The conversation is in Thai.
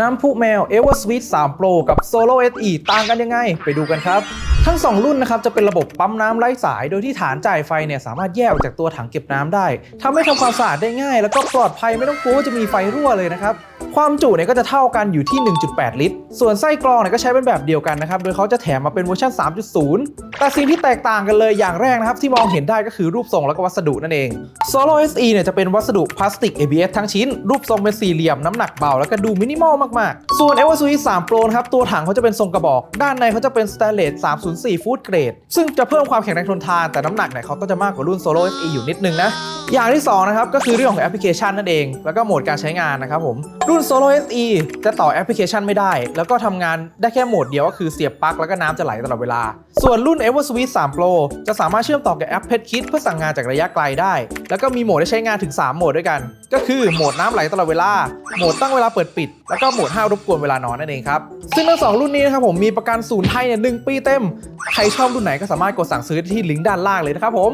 น้ำพุแมว e v e r Sweet 3 Pro กับ Solo SE ต่างกันยังไง ไปดูกันครับ ทั้ง 2 รุ่นนะครับจะเป็นระบบปั๊มน้ำไร้สาย โดยที่ฐานจ่ายไฟเนี่ยสามารถแยกออกจากตัวถังเก็บน้ำได้ทำให้ทำความสะอาดได้ง่าย แล้วก็ปลอดภัยไม่ต้องกลัวว่าจะมีไฟรั่วเลยนะครับความจุเนี่ยก็จะเท่ากันอยู่ที่ 1.8 ลิตร ส่วนไส้กรองเนี่ยก็ใช้เป็นแบบเดียวกันนะครับ โดยเขาจะแถมมาเป็นเวอร์ชัน3.0 แต่สิ่งที่แตกต่างกันเลยอย่างแรกนะครับ ที่มองเห็นได้ก็คือรูปทรงแล้วก็วัสดุนั่นเอง Solo SE เนี่ยจะเป็นวัสดุพลาสติก ABS ทั้งชิ้น รูปทรงเป็นสี่เหลี่ยมน้ำหนักเบา แล้วก็ดูมินิมอลมากๆ ส่วน e v e r Sweet 3 Pro นะครับตัวถังเขาจะเป็นทรงกระบอก ด้านในเขาจะเป็นสแตนเลส304 ฟู้ดเกรดซึ่งจะเพิ่มความแข็งแรงทนทานแต่น้ำหนักเนี่ยเขาก็จะมากกว่ารุ่นโซโล่ SE อยู่นิดนึงนะ อย่างที่2นะครับก็คือเรื่องของแอปพลิเคชันนั่นเอง แล้วก็โหมดการใช้งานนะครับผม รุ่น Solo SE จะต่อแอปพลิเคชันไม่ได้ แล้วก็ทำงานได้แค่โหมดเดียวก็คือเสียบปลั๊กแล้วก็น้ำจะไหลตลอดเวลา ส่วนรุ่น EverSweet 3 Pro จะสามารถเชื่อมต่อกับแอป PetKit เพื่อสั่งงานจากระยะไกลได้ แล้วก็มีโหมดให้ใช้งานถึง 3 โหมดด้วยกัน ก็คือโหมดน้ำไหลตลอดเวลา โหมดตั้งเวลาเปิดปิด แล้วก็โหมดห้ารบกวนเวลานอนนั่นเองครับซึ่งทั้งสองรุ่นนี้นะครับผมมีประกันศูนย์ไทยเนี่ยหนึ่งปีเต็มใครชอบรุ่นไหนก็สามารถกดสั่งซื้อที่ลิงก์ด้านล่างเลยนะครับผม